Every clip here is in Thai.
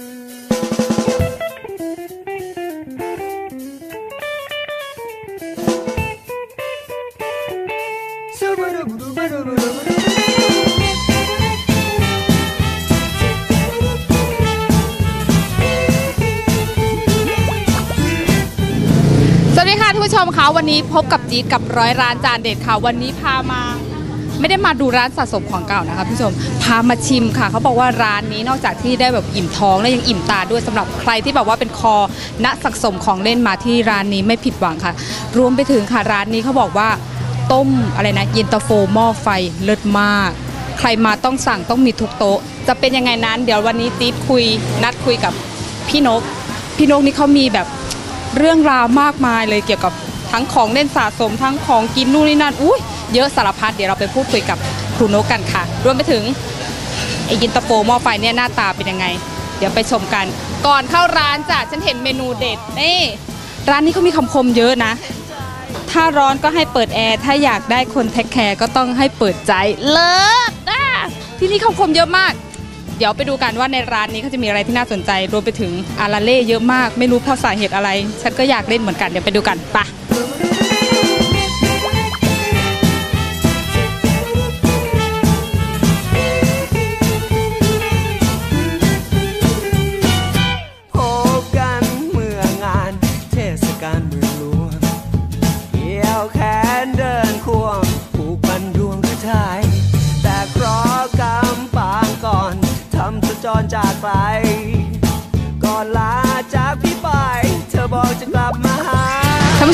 สวัสดีค่ะทุกผู้ชมคะวันนี้พบกับจี๊ดกับร้อยร้านจานเด็ดค่ะ วันนี้พามา ไม่ได้มาดูร้านสะสมของเก่านะคะผู้ชมพามาชิมค่ะ เขาบอกว่าร้านนี้นอกจากที่ได้แบบอิ่มท้องแล้วยังอิ่มตาด้วยสำหรับใครที่แบบว่าเป็นคอนักสะสมของเล่นมาที่ร้านนี้ไม่ผิดหวังค่ะ รวมไปถึงค่ะร้านนี้เขาบอกว่าต้มอะไรนะเย็นตาโฟหม้อไฟเลิศมาก ใครมาต้องสั่งต้องมีทุกโต๊ะ จะเป็นยังไงนั้น เดี๋ยววันนี้จี๊ดคุยนัดคุยกับพี่นก พี่นกนี่เขามีแบบเรื่องราวมากมายเลยเกี่ยวกับทั้งของเล่นสะสมทั้งของกินนู่นนี่นั่นอุ้ย เยอะสารพัดเดี๋ยวเราไปพูดคุยกับครูนกกันค่ะ รวมไปถึงไอ้ยินตาโฟหม้อไฟเนี่ยหน้าตาเป็นยังไง เดี๋ยวไปชมกัน ก่อนเข้าร้านจ้ะฉันเห็นเมนูเด็ดนี่ร้านนี้เขามีคำคมเยอะนะ ถ้าร้อนก็ให้เปิดแอร์ถ้าอยากได้คนเทคแคร์ก็ต้องให้เปิดใจเลิศอะที่นี่คำคมเยอะมาก เดี๋ยวไปดูกันว่าในร้านนี้เขาจะมีอะไรที่น่าสนใจ รวมไปถึงอาราเล่เยอะมาก ไม่รู้เพราะสาเหตุอะไร ฉันก็อยากเล่นเหมือนกันเดี๋ยวไปดูกันไป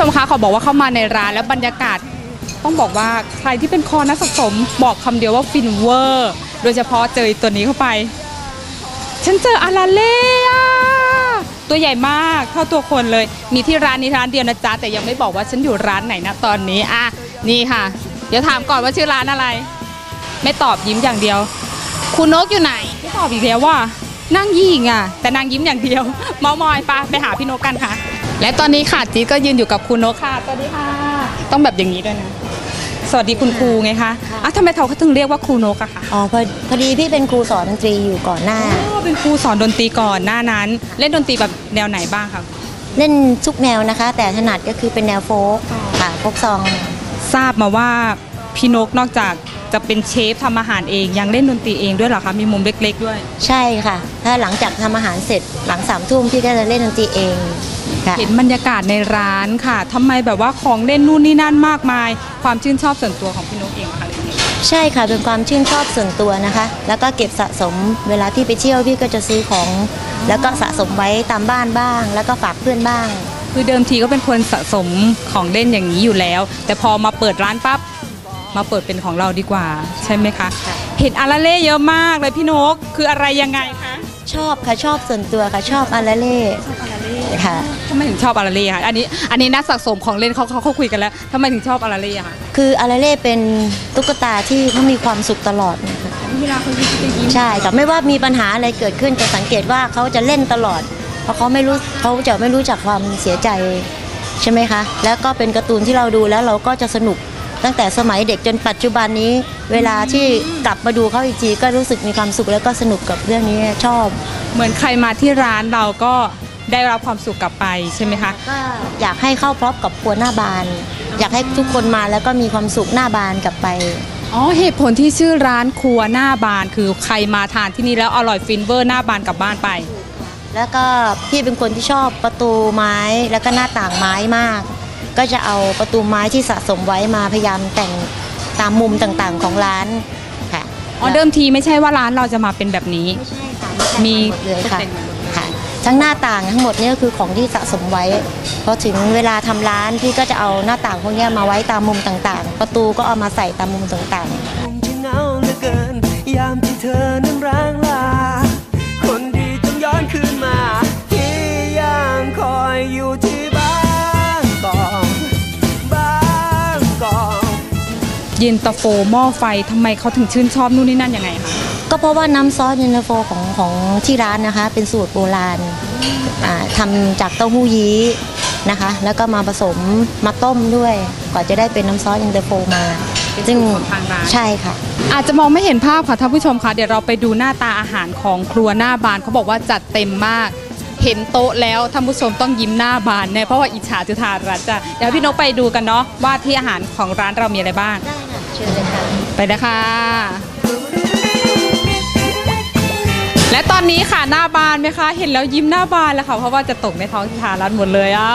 ชมคะขอบอกว่าเข้ามาในร้านแล้วบรรยากาศต้องบอกว่าใครที่เป็นคอนักสะสมบอกคำเดียวว่าฟินเวอร์ โดยเฉพาะเจอตัวนี้เข้าไป ฉันเจออาราเล่ตัวใหญ่มากเท่าตัวคนเลย มีที่ร้านนี้ร้านเดียวนะจ๊ะแต่ยังไม่บอกว่าฉันอยู่ร้านไหนนะตอนนี้อะนี่ค่ะ เดี๋ยวถามก่อนว่าชื่อร้านอะไร ไม่ตอบยิ้มอย่างเดียว คุณนกอยู่ไหนไม่ตอบอีกแล้วว่านั่งยิงอะแต่นางยิ้มอย่างเดียว เมามอยปะไปหาพี่นกกันค่ะ และตอนนี้ค่ะจี๊ดก็ยืนอยู่กับคุณนกค่ะ สวัสดีค่ะ ต้องแบบอย่างนี้ด้วยนะ สวัสดีคุณครูไงคะอะทำไมเขาถึงเรียกว่าครูนกอะคะอ๋อพอพอดีพี่เป็นครูสอนดนตรีอยู่ก่อนหน้า อ๋อเป็นครูสอนดนตรีก่อนหน้านั้น เล่นดนตรีแบบแนวไหนบ้างคะเล่นทุกแนวนะคะ แต่ถนัดก็คือเป็นแนวโฟกค่ะโฟกซอง ทราบมาว่าพี่นกนอกจาก จะเป็นเชฟทำอาหารเองยังเล่นดนตรีเองด้วยเหรอคะมีมุมเล็ก ๆ ด้วย ใช่ค่ะ ถ้าหลังจากทำอาหารเสร็จหลังสามทุ่มพี่ก็จะเล่นดนตรีเองค่ะเห็นบรรยากาศในร้านค่ะทำไมแบบว่าของเล่นนู่นนี่นั่นมากมาย ความชื่นชอบส่วนตัวของพี่นกเองค่ะหรือยังไงใช่ค่ะเป็นความชื่นชอบส่วนตัวนะคะ แล้วก็เก็บสะสมเวลาที่ไปเที่ยวพี่ก็จะซื้อของ แล้วก็สะสมไว้ตามบ้านบ้าง แล้วก็ฝากเพื่อนบ้าง คือเดิมทีก็เป็นคนสะสมของเล่นอย่างนี้อยู่แล้ว แต่พอมาเปิดร้านปั๊บ มาเปิดเป็นของเราดีกว่า ใช่ไหมคะค่ะเห็นอาราเล่เยอะมากเลยพี่นกคืออะไรยังไงคะชอบค่ะชอบส่วนตัวค่ะชอบอาราเล่ค่ะทำไมถึงชอบอาราเล่คะอันนี้อันนี้นักสะสมของเล่นเขาเขาเขาคุยกันแล้วทำไมถึงชอบอาราเล่อะคะคืออาราเล่เป็นตุ๊กตาที่เขามีความสุขตลอดนะคะเวลาเขายิ้มจะยิ้มใช่ค่ะไม่ว่ามีปัญหาอะไรเกิดขึ้นจะสังเกตว่าเขาจะเล่นตลอด เพราะเขาไม่รู้เขาจะไม่รู้จักความเสียใจใช่ไหมคะ แล้วก็เป็นการ์ตูนที่เราดูแล้วเราก็จะสนุก ตั้งแต่สมัยเด็กจนปัจจุบันนี้ เวลาที่กลับมาดูเขาอีกทีก็รู้สึกมีความสุขแล้วก็สนุกกับเรื่องนี้ชอบ เหมือนใครมาที่ร้านเราก็ได้รับความสุขกลับไปใช่ไหมคะก็อยากให้เข้าพร้อมกับครัวหน้าบาน อยากให้ทุกคนมาแล้วก็มีความสุขหน้าบานกลับไปอ๋อเหตุผลที่ชื่อร้านครัวหน้าบานคือใครมาทานที่นี่แล้วอร่อยฟินเวอร์หน้าบานกลับบ้านไป แล้วก็พี่เป็นคนที่ชอบประตูไม้แล้วก็หน้าต่างไม้มาก ก็จะเอาประตูไม้ที่สะสมไว้มาพยายามแต่งตามมุมต่างๆของร้านค่ะอ๋อเดิมทีไม่ใช่ว่าร้านเราจะมาเป็นแบบนี้ ไม่ใช่ค่ะมีหมดเลยค่ะค่ะ ทั้งหน้าต่างทั้งหมดเนี่ยก็คือของที่สะสมไว้พอถึงเวลาทำร้านพี่ก็จะเอาหน้าต่างพวกเนี้ยมาไว้ตามมุมต่างๆ ประตูก็เอามาใส่ตามมุมต่างๆ นตาโฟหม้อไฟทำไมเขาถึงชื่นชอบนู่นนี่นั่นยังไงคะก็เพราะว่าน้ำซอสเย็นตาโฟของของที่ร้านนะคะ เป็นสูตรโบราณอ่าทำจากเต้าหู้ยี้นะคะ แล้วก็มาผสมมาต้มด้วยกว่าจะได้เป็นน้ำซอสเย็นตาโฟมาเป็นซึ่งสูตรของทางร้านใช่ค่ะ อาจจะมองไม่เห็นภาพค่ะท่านผู้ชมคะเดี๋ยวเราไปดูหน้าตาอาหารของครัวหน้าบานเขาบอกว่าจัดเต็มมากเห็นโต๊ะแล้วท่านผู้ชมต้องยิ้มหน้าบานแน่เพราะว่าอิจฉาจุธารัตน์จ้ะเดี๋ยวพี่นกไปดูกันเนาะว่าที่อาหารของร้านเรามีอะไรบ้างได้ค่ะ ชิญเลยค่ะ ไปนะคะและตอนนี้ค่ะหน้าบานไหมคะ เห็นแล้วยิ้มหน้าบานแล้วค่ะ เพราะว่าจะตกในท้องทารันหมดเลยอะ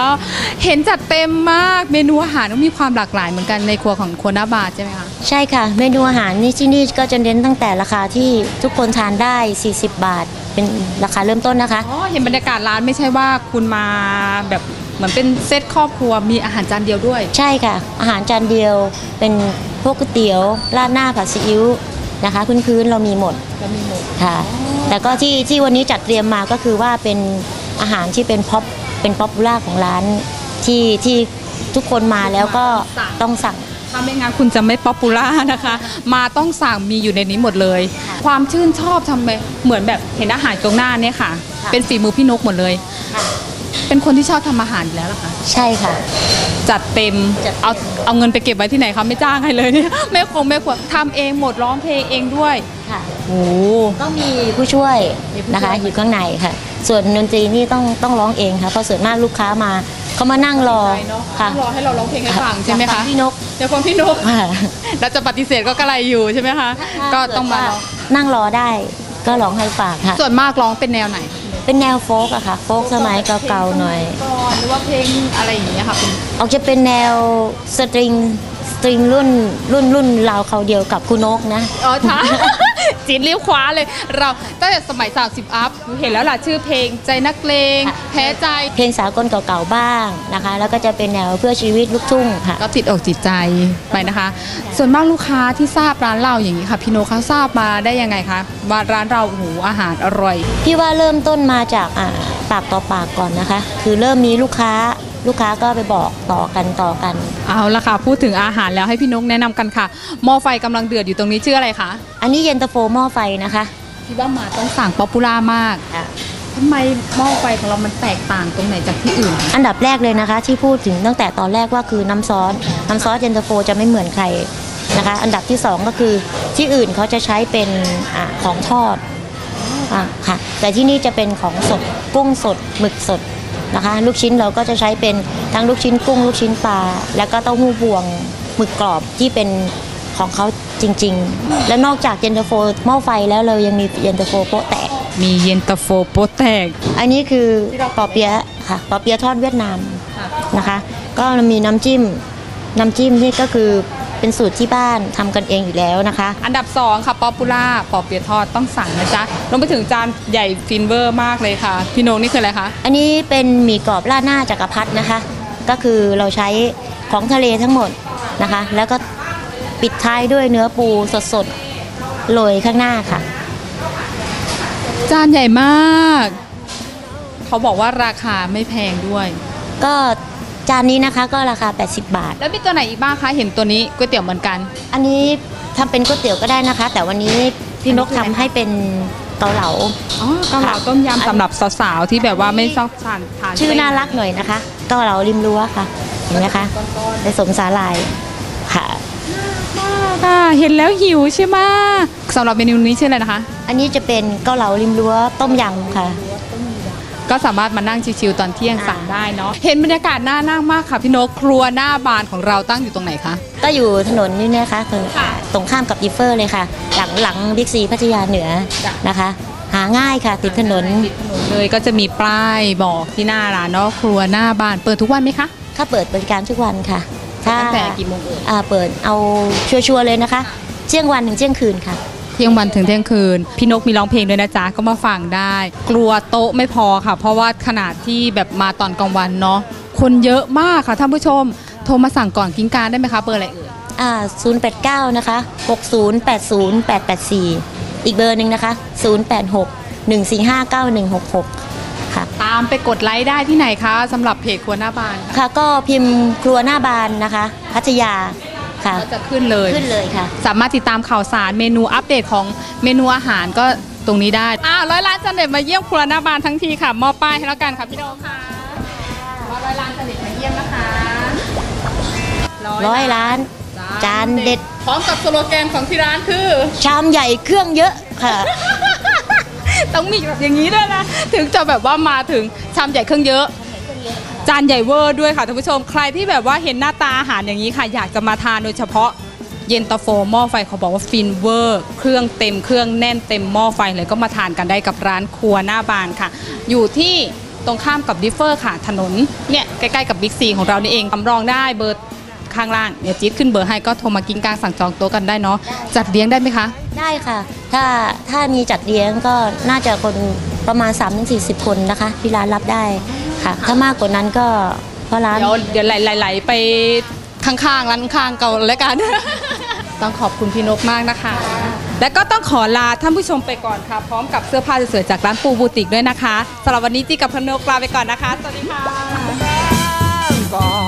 เห็นจัดเต็มมากเมนูอาหารก็มีความหลากหลายเหมือนกันในครัวของคนหน้าบานใช่ไหมคะใช่ค่ะ เมนูอาหารนี่ที่นี่ก็จะเน้นตั้งแต่ราคาที่ทุกคนทานได้ 40 บาท เป็นราคาเริ่มต้นนะคะ อ๋อเห็นบรรยากาศร้านไม่ใช่ว่าคุณมาแบบเหมือนเป็นเซตครอบครัวมีอาหารจานเดียวด้วย ใช่ค่ะ อาหารจานเดียวเป็น พวกก๋วยเตี๋ยวราดหน้าผัดซีอิ๊วนะคะ พื้นๆเรามีหมดก็มีหมดค่ะ แต่ก็ที่ที่วันนี้จัดเตรียมมาก็คือว่าเป็นอาหารที่เป็นพ็อปเป็นป๊อปปูล่าของร้านที่ที่ทุกคนมาแล้วก็ต้องสั่งถ้าไม่งั้นคุณจะไม่ป๊อปปูล่านะคะ มาต้องสั่งมีอยู่ในนี้หมดเลย ความชื่นชอบทำไมเหมือนแบบเห็นอาหารตรงหน้าเนี่ยค่ะค่ะเป็นฝีมือพี่นกหมดเลย เป็นคนที่ชอบทำอาหารอยู่แล้วเหรอคะ ใช่ค่ะ จัดเต็มจัดเต็มเอาเอาเงินไปเก็บไว้ที่ไหนคะไม่จ้างใครเลยเนี่ยแม่คงแม่ครัวทำเองหมดร้องเพลงเองด้วยค่ะโอ้ต้องมีผู้ช่วยมีผู้ช่วยนะคะอยู่ข้างในค่ะ ส่วนดนตรีนี่ต้องต้องร้องเองค่ะเพราะส่วนมากลูกค้ามาเขามานั่งรอเนาะค่ะรอให้เราร้องเพลงให้ฟังใช่ไหมอยากคะฟังพี่นกเดี๋ยวฟังพี่นกค่ะเราจะปฏิเสธก็กระไรอยู่ใช่ไหมคะก็ต้องมาร้องนั่งรอได้ก็ร้องให้ฝากค่ะส่วนมากร้องเป็นแนวไหน เป็นแนวโฟกอะค่ะ โฟกสมัยเก่าๆหน่อย ก่อนหรือว่าเพลงอะไรอย่างเงี้ยค่ะเป็นออกจะเป็นแนวสตริง สตริงรุ่นรุ่นรุ่นราวเขาเดียวกับคุณนกนะ อ๋อท้า จีนเรียบคว้าเลย เราตั้งแต่สมัย 30 อัพ เห็นแล้วล่ะชื่อเพลงใจนักเลงค่ะแพ้ใจ เพลงสากลเก่าๆบ้างนะคะ แล้วก็จะเป็นแนวเพื่อชีวิตลูกทุ่งค่ะก็ติดอกติดใจไปนะคะ ส่วนมากลูกค้าที่ทราบร้านเราอย่างนี้ค่ะพี่โนเขาทราบมาได้ยังไงคะว่าร้านเราโอ้โหูอาหารอร่อยพี่ว่าเริ่มต้นมาจากอ่าปากต่อปากก่อนนะคะ คือเริ่มมีลูกค้า ลูกค้าก็ไปบอกต่อกันต่อกัน เอาละค่ะ พูดถึงอาหารแล้วให้พี่นกแนะนำกันค่ะหม้อไฟกำลังเดือดอยู่ตรงนี้ชื่ออะไรคะอันนี้เย็นตาโฟหม้อไฟนะคะพี่ว่ามาต้องสั่งป๊อปปูล่ามากทำไมหม้อไฟของเรามันแตกต่างตรงไหนจากที่อื่น อันดับแรกเลยนะคะ ที่พูดถึงตั้งแต่ตอนแรกว่าคือน้ำซอสน้ำซอสเย็นตาโฟจะไม่เหมือนใครนะคะ อันดับที่สองก็คือที่อื่นเขาจะใช้เป็นอาของทอดอะค่ะแต่ที่นี่จะเป็นของสดกุ้งสดหมึกสด นะคะ ลูกชิ้นเราก็จะใช้เป็นทั้งลูกชิ้นกุ้ง ลูกชิ้นปลาแล้วก็เต้าหู้บวงหมึกกรอบที่เป็นของเขาจริง ๆ และนอกจากเย็นตาโฟหม้อไฟแล้วเรายังมีเย็นตาโฟโป๊ะแตก มีเย็นตาโฟโป๊ะแตก อันนี้คือปอเปี๊ยะค่ะปอเปี๊ยะทอดเวียดนามนะคะ ก็มีน้ำจิ้มน้ำจิ้มนี่ก็คือ เป็นสูตรที่บ้านทำกันเองอยู่แล้วนะคะ อันดับ 2 ค่ะป๊อปปูล่าปอเปียะทอดต้องสั่งนะจ๊ะรวมไปถึงจานใหญ่ฟินเวอร์มากเลยค่ะ พี่นกนี่คืออะไรคะอันนี้เป็นหมี่กรอบราดหน้าจักรพรรดินะคะ ก็คือเราใช้ของทะเลทั้งหมดนะคะ แล้วก็ปิดท้ายด้วยเนื้อปูสดๆโรยข้างหน้าค่ะ จานใหญ่มาก เขาบอกว่าราคาไม่แพงด้วย ก็ จานนี้นะคะก็ราคา 80 บาท แล้วมีตัวไหนอีกบ้างคะเห็นตัวนี้ก๋วยเตี๋ยวเหมือนกัน อันนี้ทำเป็นก๋วยเตี๋ยวก็ได้นะคะ แต่วันนี้พี่นกทำให้เป็นเกาเหลา อ๋อเกาเหลาต้มยำสำหรับสาวๆที่แบบว่าไม่ชอบทานทานชื่อน่ารักหน่อยนะคะ เกาเหลาริมรั้วค่ะ เห็นไหมคะผสมสาหร่ายค่ะมากค่ะเห็นแล้วหิวใช่ไหมสำหรับเมนูนี้ชื่ออะไรนะคะ อันนี้จะเป็นเกาเหลาริมรั้วต้มยำค่ะ ก็สามารถมานั่งชิวๆตอนเที่ยงสั่งได้เนาะเห็นบรรยากาศน่านั่งมากค่ะพี่นกครัวหน้าบานของเราตั้งอยู่ตรงไหนคะ ก็อยู่ถนนนี่นะคะถนนค่ะตรงข้ามกับอีเฟอร์เลยค่ะ หลังหลังบิ๊กซีพัทยาเหนือจ้ะนะคะ หาง่ายค่ะ ติดถนนติดถนนเลยก็จะมีป้ายบอกที่หน้าร้านเนาะครัวหน้าบ้านเปิดทุกวันไหมคะถ้าเปิดบริการทุกวันค่ะถ้าตั้งแต่กี่โมงเอ่ยอ่าเปิดเอาชัวร์ๆเลยนะคะ เที่ยงวันถึงเที่ยงคืนค่ะ เที่ยงวันถึงเที่ยงคืน พี่นกมีร้องเพลงด้วยนะจ๊ะก็มาฟังได้ กลัวโต๊ะไม่พอค่ะ เพราะว่าขนาดที่แบบมาตอนกลางวันเนาะคนเยอะมากค่ะท่านผู้ชม โทรมาสั่งก่อนกินการได้ไหมคะเบอร์อะไรเอ่ยอ่า089 นะคะ 6080884 อีกเบอร์หนึ่งนะคะ 086 145 9166ค่ะตามไปกดไลค์ได้ที่ไหนคะสำหรับเพจครัวหน้าบ้านค่ะค่ะ ก็พิมพ์ครัวหน้าบานนะคะ พัทยา ค่ะก็จะขึ้นเลยขึ้นเลยค่ะ สามารถติดตามข่าวสารเมนูอัปเดตของเมนูอาหารก็ตรงนี้ได้อ่าร้อยล้านจันเด็ดมาเยี่ยมครัวหน้าบ้านทั้งทีค่ะมอบป้ายให้แล้วกันค่ะพี่โดค่ะว่าร้อยล้านจันเด็ดมาเยี่ยมนะคะร้อยล้านจานเด็ด พร้อมกับสโลแกนของที่ร้านคือ ชามใหญ่เครื่องเยอะค่ะ ต้องมีแบบอย่างนี้ด้วยนะ ถึงจะแบบว่ามาถึงชามใหญ่เครื่องเยอะ จานใหญ่เวอร์ด้วยค่ะท่านผู้ชม ใครที่แบบว่าเห็นหน้าตาอาหารอย่างนี้ค่ะ อยากจะมาทานโดยเฉพาะเย็นตาโฟหม้อไฟเขาบอกว่าฟินเวอร์ เครื่องเต็มเครื่องแน่นเต็มหม้อไฟเลยก็มาทานกันได้กับร้านครัวหน้าบานค่ะ อยู่ที่ตรงข้ามกับดิฟเฟอร์ค่ะ ถนนเนี่ยใกล้ๆกับบิ๊กซีของเรานี่เองตำรองได้เบอร์ข้างล่างเดี๋ยวจี๊ดขึ้นเบอร์ให้ก็โทรมากินกลางสั่งจองโต๊ะกันได้เนาะจัดเลี้ยงได้ไหมคะ ได้ค่ะ ถ้าถ้ามีจัดเลี้ยงก็น่าจะคนประมาณ 3-40 คนนะคะ ที่ร้านรับได้ ค่ะ ถ้ามากกว่านั้นก็เพราะร้านเดี๋ยวเดี๋ยวไหลๆไปข้างๆร้านข้างๆเก่าแล้วกัน ต้องขอบคุณพี่นกมากนะคะ และก็ต้องขอลาท่านผู้ชมไปก่อนค่ะ พร้อมกับเสื้อผ้าสวยๆจากร้านปูบูติกด้วยนะคะสำหรับวันนี้จีกับพนกลาไปก่อนนะคะ สวัสดีค่ะ